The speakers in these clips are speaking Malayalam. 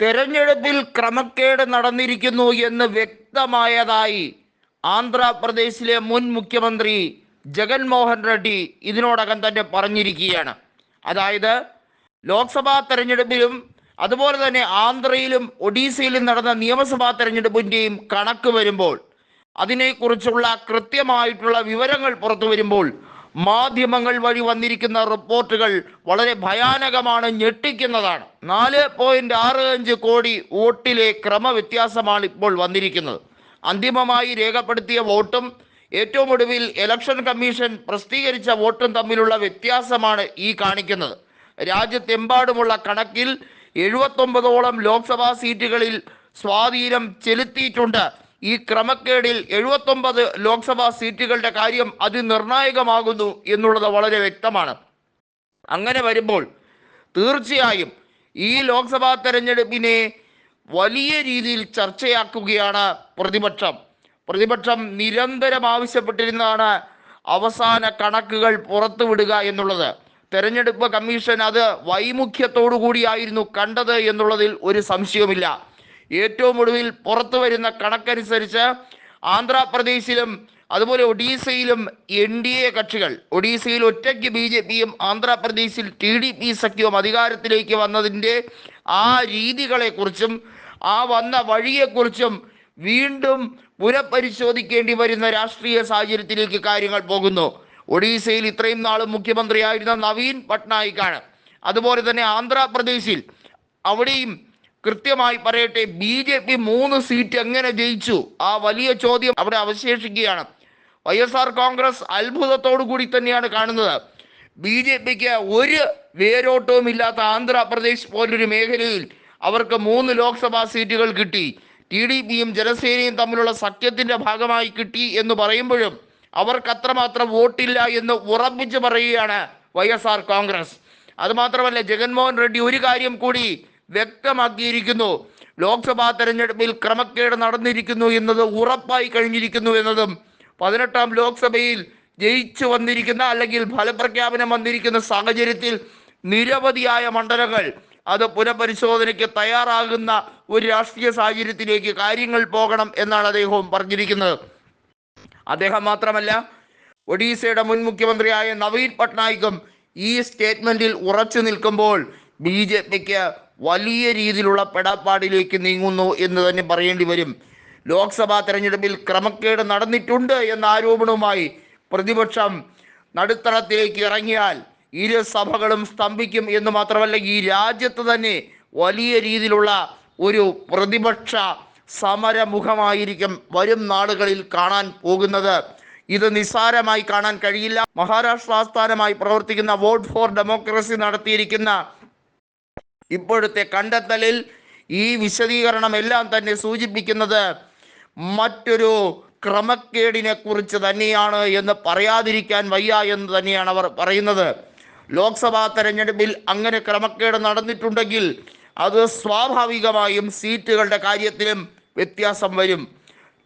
തെരഞ്ഞെടുപ്പിൽ ക്രമക്കേട് നടന്നിരിക്കുന്നു എന്ന് വ്യക്തമായതായി ആന്ധ്രാപ്രദേശിലെ മുൻ മുഖ്യമന്ത്രി ജഗൻമോഹൻ റെഡ്ഡി ഇതിനോടകം തന്നെ പറഞ്ഞിരിക്കുകയാണ്. അതായത് ലോക്സഭാ തെരഞ്ഞെടുപ്പിലും അതുപോലെ തന്നെ ആന്ധ്രയിലും ഒഡീസയിലും നടന്ന നിയമസഭാ തെരഞ്ഞെടുപ്പിന്റെയും കണക്ക് വരുമ്പോൾ അതിനെക്കുറിച്ചുള്ള കൃത്യമായിട്ടുള്ള വിവരങ്ങൾ പുറത്തു വരുമ്പോൾ മാധ്യമങ്ങൾ വഴി വന്നിരിക്കുന്ന റിപ്പോർട്ടുകൾ വളരെ ഭയാനകമാണ് ഞെട്ടിക്കുന്നതാണ്. നാല് പോയിന്റ് ആറ് അഞ്ച് കോടി വോട്ടിലെ ക്രമവ്യത്യാസമാണ് ഇപ്പോൾ വന്നിരിക്കുന്നത്. അന്തിമമായി രേഖപ്പെടുത്തിയ വോട്ടും ഏറ്റവും ഒടുവിൽ ഇലക്ഷൻ കമ്മീഷൻ പ്രസിദ്ധീകരിച്ച വോട്ടും തമ്മിലുള്ള വ്യത്യാസമാണ് ഈ കാണിക്കുന്നത്. രാജ്യത്തെമ്പാടുമുള്ള കണക്കിൽ എഴുപത്തൊമ്പതോളം ലോക്സഭാ സീറ്റുകളിൽ സ്വാധീനം ചെലുത്തിയിട്ടുണ്ട്. ഈ ക്രമക്കേടിൽ എഴുപത്തൊമ്പത് ലോക്സഭാ സീറ്റുകളുടെ കാര്യം അതിനിർണായകമാകുന്നു എന്നുള്ളത് വളരെ വ്യക്തമാണ്. അങ്ങനെ വരുമ്പോൾ തീർച്ചയായും ഈ ലോക്സഭാ തെരഞ്ഞെടുപ്പിനെ വലിയ രീതിയിൽ ചർച്ചയാക്കുകയാണ് പ്രതിപക്ഷം. പ്രതിപക്ഷം നിരന്തരം ആവശ്യപ്പെട്ടിരുന്നതാണ് അവസാന കണക്കുകൾ പുറത്തുവിടുക എന്നുള്ളത്. തെരഞ്ഞെടുപ്പ് കമ്മീഷൻ അത് വൈമുഖ്യത്തോടു കൂടിയായിരുന്നു കണ്ടത് എന്നുള്ളതിൽ ഒരു സംശയവുമില്ല. ഏറ്റവും ഒടുവിൽ പുറത്തു വരുന്ന കണക്കനുസരിച്ച് ആന്ധ്രാപ്രദേശിലും അതുപോലെ ഒഡീസയിലും എൻ ഡി എ കക്ഷികൾ ഒഡീസയിൽ ഒറ്റയ്ക്ക് ബി ജെ പിയും ആന്ധ്രാപ്രദേശിൽ ടി ഡി പി സഖ്യവും അധികാരത്തിലേക്ക് വന്നതിന്റെ ആ രീതികളെക്കുറിച്ചും ആ വന്ന വഴിയെക്കുറിച്ചും വീണ്ടും പുനഃപരിശോധിക്കേണ്ടി വരുന്ന രാഷ്ട്രീയ സാഹചര്യത്തിലേക്ക് കാര്യങ്ങൾ പോകുന്നു. ഒഡീസയിൽ ഇത്രയും നാളും മുഖ്യമന്ത്രിയായിരുന്ന നവീൻ പട്നായിക്കാണ്. അതുപോലെ തന്നെ ആന്ധ്രാപ്രദേശിൽ അവിടെയും കൃത്യമായി പറയട്ടെ ബി ജെ പി മൂന്ന് സീറ്റ് എങ്ങനെ ജയിച്ചു? ആ വലിയ ചോദ്യം അവിടെ അവശേഷിക്കുകയാണ്. വൈ എസ് ആർ കോൺഗ്രസ് അത്ഭുതത്തോടു കൂടി തന്നെയാണ് കാണുന്നത്. ബി ജെ പിക്ക് ഒരു വേരോട്ടവും ഇല്ലാത്ത ആന്ധ്രാപ്രദേശ് പോലൊരു മേഖലയിൽ അവർക്ക് മൂന്ന് ലോക്സഭാ സീറ്റുകൾ കിട്ടി. ടി ഡി പിയും ജനസേനയും തമ്മിലുള്ള സഖ്യത്തിന്റെ ഭാഗമായി കിട്ടി എന്ന് പറയുമ്പോഴും അവർക്ക് അത്രമാത്രം വോട്ടില്ല എന്ന് ഉറപ്പിച്ച് പറയുകയാണ് വൈ എസ് ആർ കോൺഗ്രസ്. അതുമാത്രമല്ല ജഗൻമോഹൻ റെഡ്ഡി ഒരു കാര്യം കൂടി വ്യക്തമാക്കിയിരിക്കുന്നു. ലോക്സഭാ തെരഞ്ഞെടുപ്പിൽ ക്രമക്കേട് നടന്നിരിക്കുന്നു എന്നത് ഉറപ്പായി കഴിഞ്ഞിരിക്കുന്നു എന്നതും പതിനെട്ടാം ലോക്സഭയിൽ ജയിച്ചു വന്നിരിക്കുന്ന അല്ലെങ്കിൽ ഫലപ്രഖ്യാപനം വന്നിരിക്കുന്ന സാഹചര്യത്തിൽ നിരവധിയായ മണ്ഡലങ്ങൾ അത് പുനഃപരിശോധനയ്ക്ക് തയ്യാറാകുന്ന ഒരു രാഷ്ട്രീയ സാഹചര്യത്തിലേക്ക് കാര്യങ്ങൾ പോകണം എന്നാണ് അദ്ദേഹവും പറഞ്ഞിരിക്കുന്നത്. അദ്ദേഹം മാത്രമല്ല ഒഡീസയുടെ മുൻ മുഖ്യമന്ത്രിയായ നവീൻ പട്നായിക്കും ഈ സ്റ്റേറ്റ്മെന്റിൽ ഉറച്ചു നിൽക്കുമ്പോൾ ബി ജെ പിക്ക് വലിയ രീതിയിലുള്ള പെടാപ്പാടിലേക്ക് നീങ്ങുന്നു എന്ന് തന്നെ പറയേണ്ടി വരും. ലോക്സഭാ തെരഞ്ഞെടുപ്പിൽ ക്രമക്കേട് നടന്നിട്ടുണ്ട് എന്ന ആരോപണവുമായി പ്രതിപക്ഷം നടുത്തളത്തിലേക്ക് ഇറങ്ങിയാൽ ഇരു സഭകളും സ്തംഭിക്കും എന്ന് മാത്രമല്ല ഈ രാജ്യത്ത് തന്നെ വലിയ രീതിയിലുള്ള ഒരു പ്രതിപക്ഷ സമരമുഖമായിരിക്കും വരും നാളുകളിൽ കാണാൻ പോകുന്നത്. ഇത് നിസ്സാരമായി കാണാൻ കഴിയില്ല. മഹാരാഷ്ട്ര ആസ്ഥാനമായി പ്രവർത്തിക്കുന്ന വോട്ട് ഫോർ ഡെമോക്രസി നടത്തിയിരിക്കുന്ന ഇപ്പോഴത്തെ കണ്ടെത്തലിൽ ഈ വിശദീകരണം എല്ലാം തന്നെ സൂചിപ്പിക്കുന്നത് മറ്റൊരു ക്രമക്കേടിനെ കുറിച്ച് തന്നെയാണ് എന്ന് പറയാതിരിക്കാൻ വയ്യ എന്ന് തന്നെയാണ് അവർ പറയുന്നത്. ലോക്സഭാ തെരഞ്ഞെടുപ്പിൽ അങ്ങനെ ക്രമക്കേട് നടന്നിട്ടുണ്ടെങ്കിൽ അത് സ്വാഭാവികമായും സീറ്റുകളുടെ കാര്യത്തിലും വ്യത്യാസം വരും.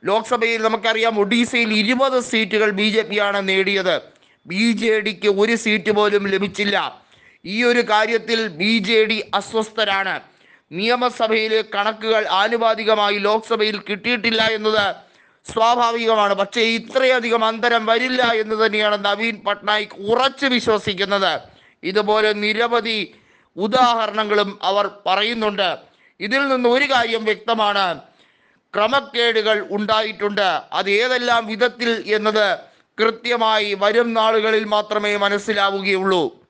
ലോക്സഭയിൽ നമുക്കറിയാം ഒഡീസയിൽ ഇരുപത് സീറ്റുകൾ ബി ജെ പിയാണ് നേടിയത്. ബി ജെ ഡിക്ക് ഒരു സീറ്റ് പോലും ലഭിച്ചില്ല. ഈ ഒരു കാര്യത്തിൽ ബി ജെ ഡി അസ്വസ്ഥരാണ്. നിയമസഭയിലെ കണക്കുകൾ ആനുപാതികമായി ലോക്സഭയിൽ കിട്ടിയിട്ടില്ല എന്നത് സ്വാഭാവികമാണ്. പക്ഷേ ഇത്രയധികം അന്തരം വരില്ല എന്ന് തന്നെയാണ് നവീൻ പട്നായിക് ഉറച്ചു വിശ്വസിക്കുന്നത്. ഇതുപോലെ നിരവധി ഉദാഹരണങ്ങളും അവർ പറയുന്നുണ്ട്. ഇതിൽ നിന്ന് ഒരു കാര്യം വ്യക്തമാണ്. ക്രമക്കേടുകൾ ഉണ്ടായിട്ടുണ്ട്. അത് ഏതെല്ലാം വിധത്തിൽ എന്നത് കൃത്യമായി വരും നാളുകളിൽ മാത്രമേ മനസ്സിലാവുകയുള്ളൂ.